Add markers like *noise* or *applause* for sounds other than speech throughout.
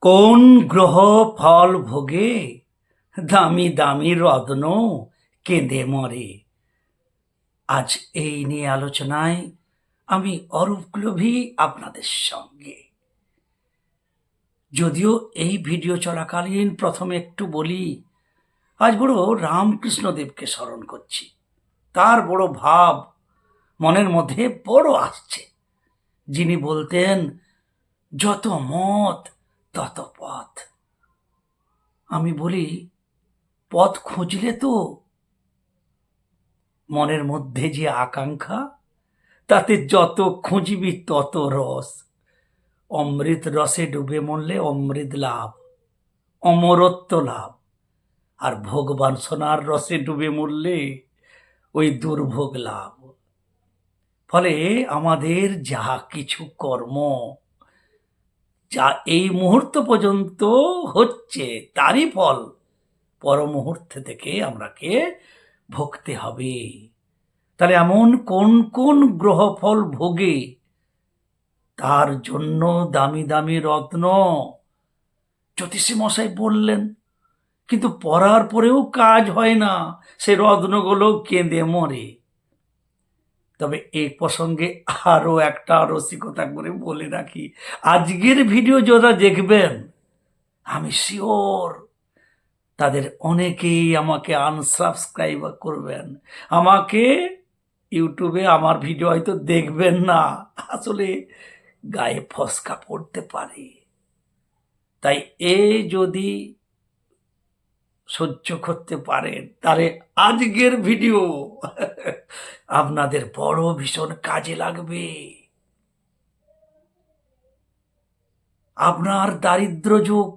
কোন গ্রহ ফল ভোগে? দামি দামি রত্ন কেঁদে মরে। আজ এই নিয়ে আলোচনায় আমি অরূপ গ্লোভি আপনাদের সঙ্গে। যদিও এই ভিডিও চলাকালীন প্রথমে একটু বলি, আজ বড় রামকৃষ্ণদেবকে স্মরণ করছি। তার বড় ভাব মনের মধ্যে বড় আসছে। যিনি বলতেন, যত মত তত পথ আমি বলি, পথ খুঁজলে তো মনের মধ্যে যে আকাঙ্ক্ষা, তাতে যত খুঁজবি তত রস। অমৃত রসে ডুবে মরলে অমৃত লাভ, অমরত্ব লাভ। আর ভগবান সোনার রসে ডুবে মরলে ওই দুর্ভোগ লাভ। ফলে আমাদের যা কিছু কর্ম যা এই মুহূর্ত পর্যন্ত হচ্ছে, তারই ফল পর মুহূর্তে থেকে আমরাকে ভুগতে হবে। তাহলে এমন কোন কোন গ্রহ ফল ভোগে? তার জন্য দামি দামি রত্ন। জ্যোতিষী মশাই বললেন, কিন্তু পড়ার পরেও কাজ হয় না, সে রত্নগুলো কেঁদে মরে। তবে এই প্রসঙ্গে আরও একটা রসিকতা করে বলে রাখি। আজকের ভিডিও যারা দেখবেন? আমি শিওর। তাদের অনেকেই আমাকে আনসাবস্ক্রাইব করবেন। আমাকে ইউটিউবে আমার ভিডিও হয়তো দেখবেন না। আসলে গায়ে ফসকা পড়তে পারে। তাই এ যদি সহ্য করতে পারেন তাহলে আজকের ভিডিও। আপনাদের বড় ভীষণ কাজে লাগবে। আপনার দারিদ্র যুগ।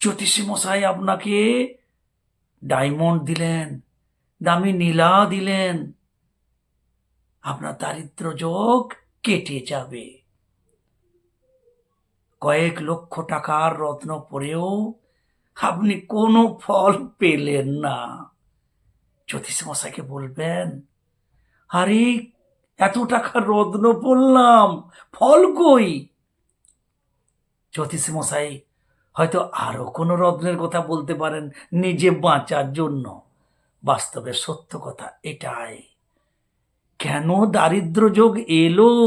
জ্যোতিষী মশাই আপনাকে ডায়মন্ড দিলেন, দামি নীলা দিলেন। আপনার দারিদ্র যোগ কেটে যাবে। কয়েক লক্ষ টাকার রত্ন পরেও আপনি কোনো ফল পেলেন না। জ্যোতিষ মশাইকে বলবেন, আরে, এত টাকার রত্ন পড়লাম ফল কই? জ্যোতিষ মশাই হয়তো আরও কোনো রত্নের কথা বলতে পারেন নিজে বাঁচার জন্য। বাস্তবে সত্য কথা এটাই। কেন দারিদ্র যোগ এলো?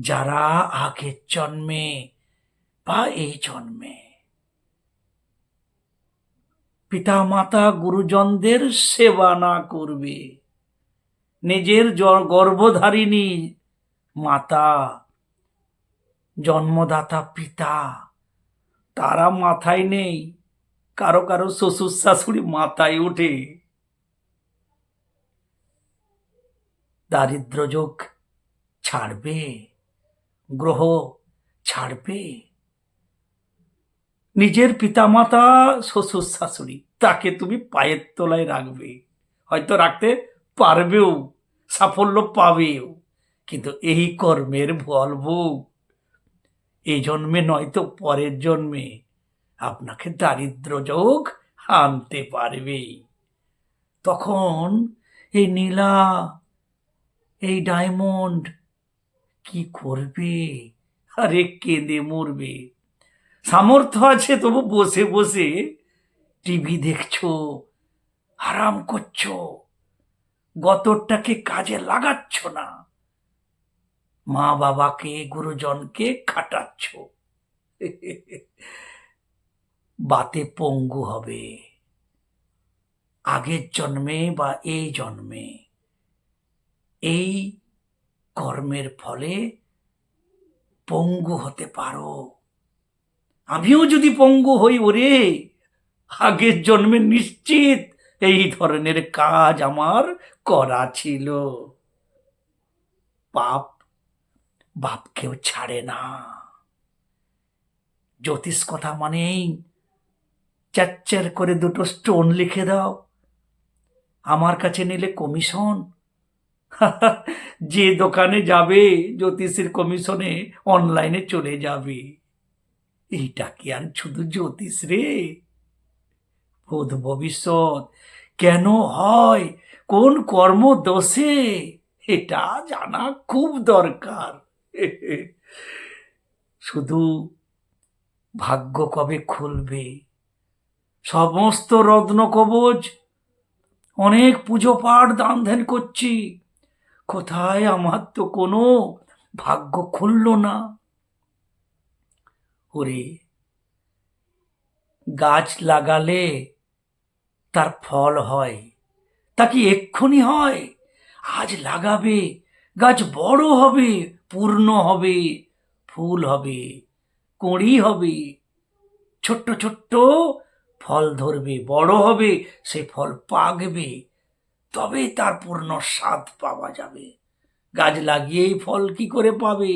যারা আগের জন্মে বা এই জন্মে। পিতা মাতা গুরুজনদের সেবা না করবে। নিজের গর্ভধারিণী মাতা, জন্মদাতা পিতা, তারা মাথায় নেই। কারও কারও শ্বশুর শাশুড়ি মাথায় ওঠে। দারিদ্র যোগ ছাড়বে, গ্রহ ছাড়বে। নিজের পিতামাতা, শ্বশুর শাশুড়ি, তাকে তুমি পায়ের তলায় রাখবে। হয়তো রাখতে পারবেও, সাফল্য পাবেও। কিন্তু এই কর্মের ফল ভোগ। এই জন্মে নয়তো পরের জন্মে আপনাকে দারিদ্র যোগ আনতে পারবে। তখন এই নীলা, এই ডায়মন্ড কি করবে? আরে কেঁদে মরবে। সামর্থ্য আছে, তবু বসে বসে টিভি দেখছ, আরাম করছ, গতরটাকে কাজে লাগাচ্ছ না। মা বাবাকে, গুরুজনকে খাটাচ্ছ। *laughs* বাতে পঙ্গু হবে। আগের জন্মে বা এই জন্মে এই কর্মের ফলে পঙ্গু হতে পারো। আমিও যদি পঙ্গু হই ওরে, আগের জন্মে নিশ্চিত এই ধরনের কাজ আমার করা ছিল। পাপ বাপকেও ছাড়ে না। জ্যোতিষ কথা মানেই চ্যাচ্চার করে দুটো স্টোন লিখে দাও। আমার কাছে নিলে কমিশন। *laughs* যে দোকানে যাবে, জ্যোতিষের কমিশনে অনলাইনে চলে যাবে। এইটা কি আর শুধু জ্যোতিষ রে? ভূত ভবিষ্যৎ কেন হয়? কোন কর্ম দোষে? এটা জানা খুব দরকার। শুধু ভাগ্য কবে খুলবে? সমস্ত রত্ন কবচ অনেক পুজো পাঠ দান ধ্যান করছি। কোথায় আমার তো কোনো ভাগ্য খুলল না। ওরে গাছ লাগালে তার ফল হয়। তা কি এক্ষুনি হয়? আজ লাগাবে, গাছ বড় হবে, পূর্ণ হবে, ফুল হবে, কুঁড়ি হবে, ছোট্ট ছোট্ট ফল ধরবে, বড় হবে, সে ফল পাকবে, তবে তার পূর্ণ স্বাদ পাওয়া যাবে। গাছ লাগিয়েই ফল কি করে পাবে?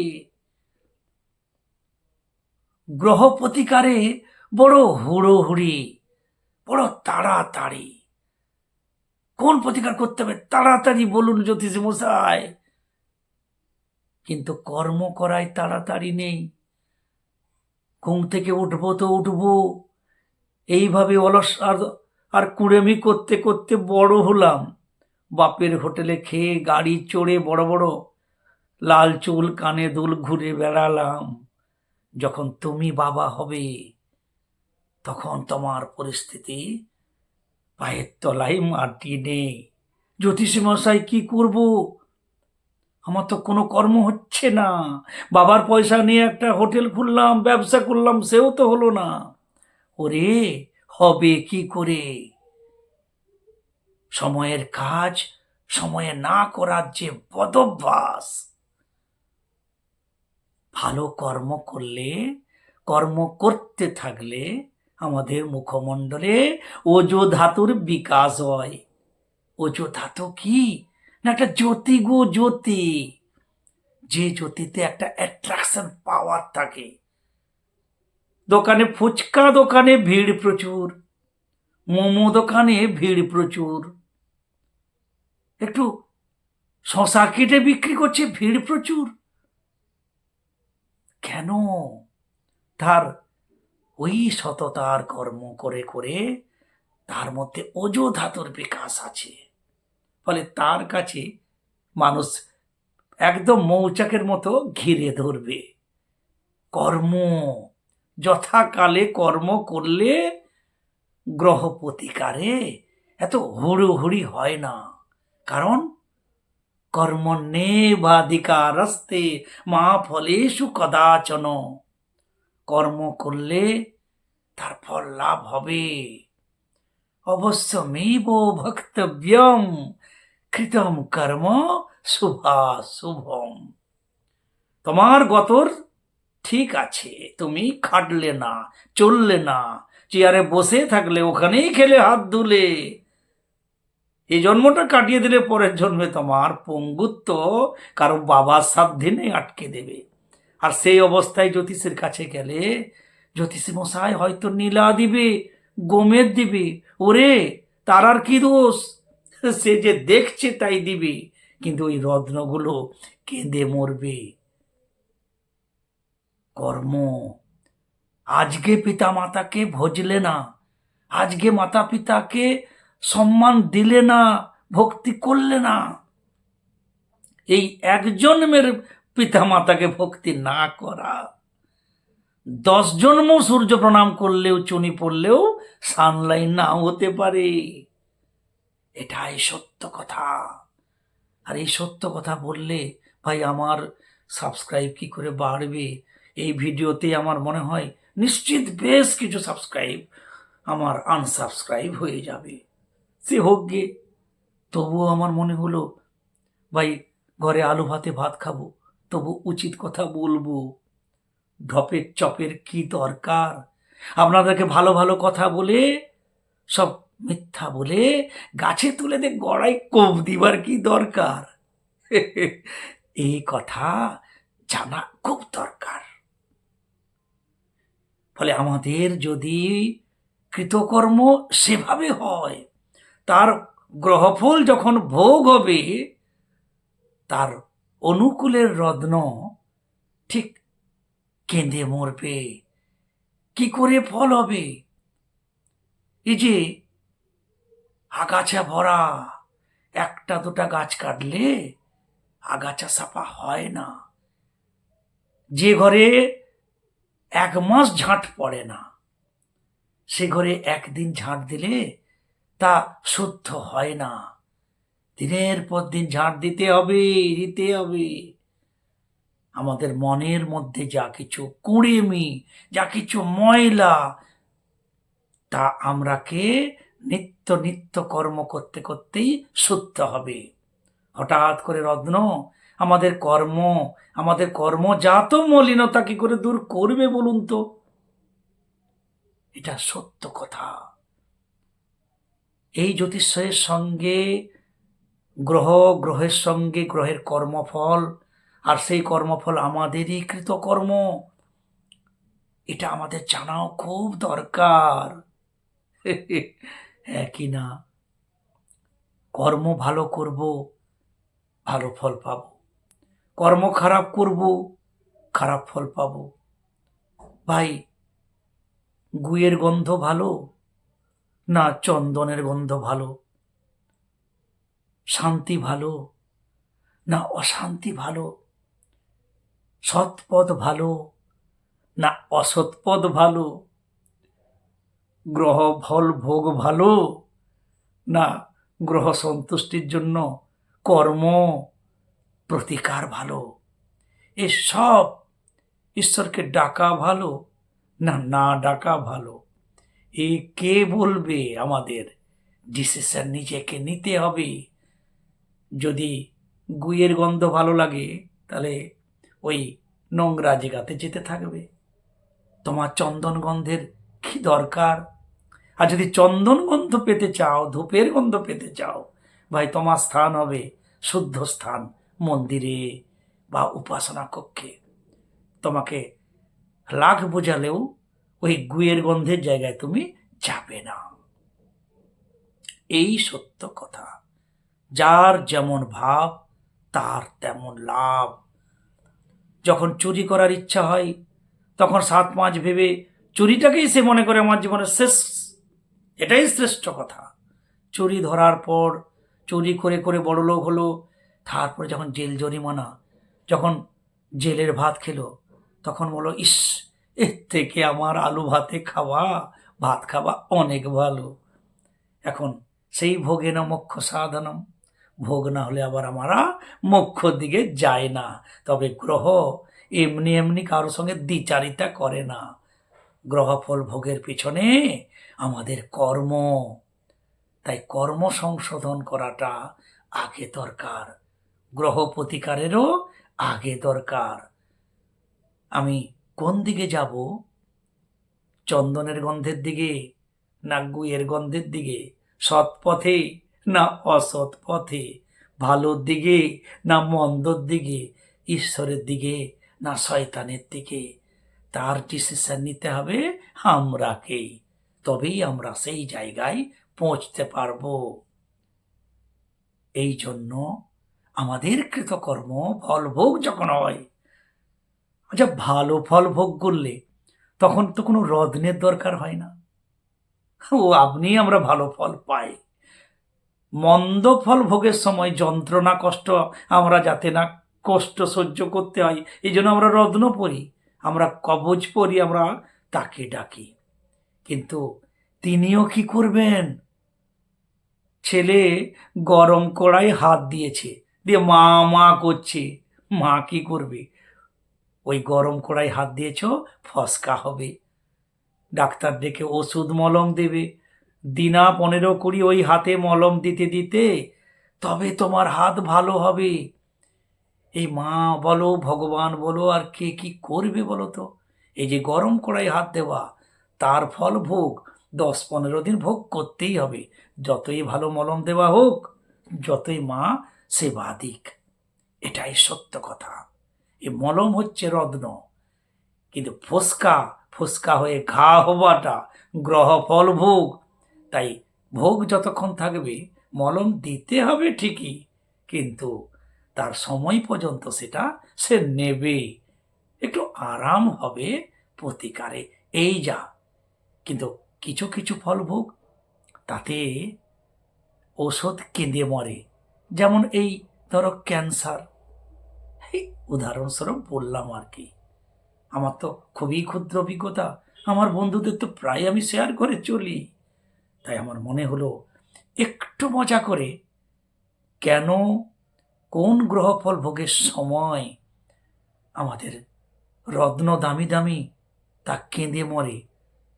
গ্রহ প্রতিকারে বড় হুড়োহুড়ি, বড় তাড়াতাড়ি। কোন প্রতিকার করতে হবে? তাড়াতাড়ি বলুন জ্যোতিষ মশাই। কিন্তু কর্ম করায় তাড়াতাড়ি নেই। ঘুম থেকে উঠবো তো উঠবো। এইভাবে অলস আর আর কুড়েমি করতে করতে বড় হলাম। বাপের হোটেলে খেয়ে গাড়ি চড়ে বড় বড় লাল চুল কানে দুল ঘুরে বেড়ালাম। যখন তুমি বাবা হবে, তখন তোমার পরিস্থিতি পায়ের তলায় মাটি নেই। জ্যোতিষী মশাই কি করব? আমার তো কোনো কর্ম হচ্ছে না। বাবার পয়সা নিয়ে একটা হোটেল খুললাম, ব্যবসা করলাম, সেও তো হলো না। ওরে, হবে কি করে? সময়ের কাজ, সময়ে না করার যে বদভ্যাস। ভালো কর্ম করলে, কর্ম করতে থাকলে আমাদের মুখমণ্ডলে ওজো ধাতুর বিকাশ হয়। ওজো ধাতু কি? না একটা জ্যোতি গো জ্যোতি। যে জ্যোতিতে একটা অ্যাট্রাকশন পাওয়ার থাকে। দোকানে ফুচকা, দোকানে ভিড় প্রচুর। মোমো দোকানে ভিড় প্রচুর। একটু শশা কেটে বিক্রি করছে, ভিড় প্রচুর। কেন? তার ওই সততার কর্ম করে করে তার মধ্যে ওজো বিকাশ আছে। ফলে তার কাছে মানুষ একদম মৌচাকের মতো ঘিরে ধরবে। কর্ম, যথাকালে কর্ম করলে গ্রহ প্রতিকারে এত হুড়োহুড়ি হয় না। কারণ কর্মণ্যেবাধিকারস্তে মা ফলেষু কদাচন কর্ম করলে তার ফল লাভ হবে। অবশ্যমেব ভক্তব্যম কৃতম কর্ম শুভা শুভম তোমার গতর ঠিক আছে, তুমি খাটলে না, চললে না, চেয়ারে বসে থাকলে, ওখানেই খেলে হাত ধুলে। এই জন্মটা কাটিয়ে দিলে পরের জন্মে তোমার পঙ্গুত্ব কারও বাবার সাধ্যে আটকে দেবে। আর সেই অবস্থায় জ্যোতিষের কাছে গেলে জ্যোতিষী মশাই হয়তো নীলা দিবে, গোমের দিবে, ওরে তার আর কি দোষ? সে যে দেখছে তাই দিবে, কিন্তু ওই রত্নগুলো কেঁদে মরবে। কর্ম, আজকে পিতা মাতাকে ভজলে না, আজকে মাতা পিতাকে সম্মান দিলে না, ভক্তি করলে না। এই এক জন্মের পিতা মাতাকে ভক্তি না করা। দশ জন্ম সূর্য প্রণাম করলেও, চুনি পড়লেও সানলাইন নাও হতে পারে। এটাই সত্য কথা। আর এই সত্য কথা বললে, ভাই, আমার সাবস্ক্রাইব কি করে বাড়বে? এই ভিডিওতে আমার মনে হয়, নিশ্চিত বেশ কিছু সাবস্ক্রাইব আমার আনসাবস্ক্রাইব হয়ে যাবে। সে হোক গে তবুও আমার মনে হলো, ভাই, ঘরে আলু ভাতে ভাত খাব, তবু উচিত কথা বলব। ঢপের চপের কি দরকার? আপনাদেরকে ভালো ভালো কথা বলে, সব মিথ্যা বলে গাছে তুলে দে গড়াই কোপ দিবার কি দরকার? *laughs* এই কথা জানা খুব দরকার। ফলে আমাদের যদি কৃতকর্ম সেভাবে হয় তার গ্রহফল যখন ভোগ হবে, তার অনুকূলের রত্ন ঠিক কেঁদে মরবে। কি করে ফল হবে? এই যে আগাছা ভরা, একটা দুটা গাছ কাটলে আগাছা সাফা হয় না। যে ঘরে এক মাস ঝাঁট পড়ে না, সে ঘরে একদিন ঝাঁট দিলে তা শুদ্ধ হয় না। দিনের পর দিন ঝাঁট দিতে হবে দিতে হবে। আমাদের মনের মধ্যে যা কিছু কুড়েমি, যা কিছু ময়লা, তা আমরাকে নিত্য নিত্য কর্ম করতে করতেই শুদ্ধ হবে। হঠাৎ করে রত্ন, আমাদের কর্ম, আমাদের কর্মজাত মলিনতা কি করে দূর করবে বলুন তো? এটা সত্য কথা। এই জ্যোতিষের সঙ্গে গ্রহ, গ্রহের সঙ্গে গ্রহের কর্মফল, আর সেই কর্মফল আমাদেরই কৃতকর্ম। এটা আমাদের জানাও খুব দরকার। হ্যাঁ কি না? কর্ম ভালো করব, ভালো ফল পাবো। কর্ম খারাপ করব, খারাপ ফল পাবো। ভাই, গুয়ের গন্ধ ভালো? না চন্দনের গন্ধ ভালো, শান্তি ভালো, না অশান্তি ভালো, সৎপথ ভালো, না অসৎপথ ভালো, গ্রহ ফল ভোগ ভালো, না গ্রহ সন্তুষ্টির জন্য কর্ম প্রতিকার ভালো। এসব ঈশ্বরকে ডাকা ভালো, না না ডাকা ভালো। এ কে বলবে আমাদের? ডিসিশন নিজেকে নিতে হবে। যদি গুইয়ের গন্ধ ভালো লাগে, তাহলে ওই নোংরা জায়গাতে যেতে থাকবে। তোমার চন্দন গন্ধের কি দরকার? আর যদি চন্দন গন্ধ পেতে চাও, ধূপের গন্ধ পেতে চাও, ভাই তোমার স্থান হবে শুদ্ধ স্থান, মন্দিরে বা উপাসনা কক্ষে। তোমাকে লাখ বোঝালেও ওই গুয়ের গন্ধের জায়গায় তুমি যাবে না। এই সত্য কথা। যার যেমন ভাব, তার তেমন লাভ। যখন চুরি করার ইচ্ছা হয়, তখন সাত পাঁচ ভেবে চুরিটাকেই সে মনে করে আমার জীবনের শেষ। এটাই শ্রেষ্ঠ কথা। চুরি ধরার পর, চুরি করে করে বড় লোক হলো, তারপরে যখন জেল জরিমানা, যখন জেলের ভাত খেলো, তখন বলো ইস এর থেকে আমার আলু ভাতে খাওয়া, ভাত খাওয়া অনেক ভালো। এখন সেই ভোগে না মোক্ষ সাধনম। ভোগ না হলে আবার আমরা মোক্ষ দিকে যায় না। তবে গ্রহ এমনি এমনি কারোর সঙ্গে দ্বিচারিতা করে না। গ্রহফল ভোগের পিছনে আমাদের কর্ম। তাই কর্ম সংশোধন করাটা আগে দরকার। গ্রহ প্রতিকারেরও আগে দরকার। আমি কোন দিকে যাব? চন্দনের গন্ধের দিকে না গুয়ের গন্ধের দিকে? সৎ পথে না অসৎ পথে? ভালোর দিকে না মন্দর দিকে? ঈশ্বরের দিকে না শয়তানের দিকে? তার ডিসিশন নিতে হবে আমরাকেই তবেই আমরা সেই জায়গায় পৌঁছতে পারব। এই জন্য আমাদের কৃতকর্ম ফলভোগ যখন হয় আচ্ছা ভালো ফল ভোগ করলে তখন তো কোনো রত্নের দরকার হয় না। ও, আপনি আমরা ভালো ফল পাই। মন্দ ফল ভোগের সময় যন্ত্রণা, কষ্ট আমরা যাতে না কষ্ট সহ্য করতে হয়, এই জন্য আমরা রত্ন পড়ি আমরা কবচ পড়ি আমরা তাকে ডাকি। কিন্তু তিনিও কি করবেন? ছেলে গরম কড়াই হাত দিয়েছে। দিয়ে মা মা করছে। মা কি করবে? ওই গরম কড়াই হাত দিয়েছ, ফসকা হবে। ডাক্তার ডেকে ওষুধ মলম দেবে। দিনা পনেরো কুড়ি ওই হাতে মলম দিতে দিতে, তবে তোমার হাত ভালো হবে। এই মা বলো, ভগবান বলো, আর কে কি করবে বলো তো? এই যে গরম কড়াই হাত দেওয়া, তার ফল ভোগ, দশ পনেরো দিন ভোগ করতেই হবে। যতই ভালো মলম দেওয়া হোক, যতই মা সেবা দিক। এটাই সত্য কথা। এ মলম হচ্ছে রত্ন। কিন্তু ফোসকা ফোসকা হয়ে ঘা হওয়াটা গ্রহ ফল ভোগ। তাই ভোগ যতক্ষণ থাকবে, মলম দিতে হবে ঠিকই, কিন্তু তার সময় পর্যন্ত সেটা সে নেবে। একটু আরাম হবে প্রতিকারে, এই যা। কিন্তু কিছু কিছু ফল ভোগ, তাতে ওষুধ কেঁদে মরে। যেমন এই ধরো ক্যান্সার। উদাহরণস্বরূপ বললাম আর কি। আমার তো খুবই ক্ষুদ্র অভিজ্ঞতা। আমার বন্ধুদের তো প্রায় আমি শেয়ার করে চলি। তাই আমার মনে হলো, একটু মজা করে কেন, কোন গ্রহফল ভোগের সময় আমাদের রত্ন দামি দামি তা কেঁদে মরে,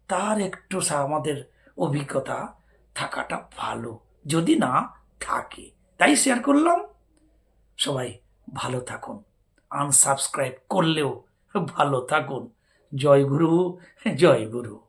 তার একটু সা- আমাদের অভিজ্ঞতা থাকাটা ভালো। যদি না থাকে, তাই শেয়ার করলাম। সবাই ভালো থাকুন। আনসাবস্ক্রাইব করলেও ভালো থাকুন। জয় গুরু জয় গুরু।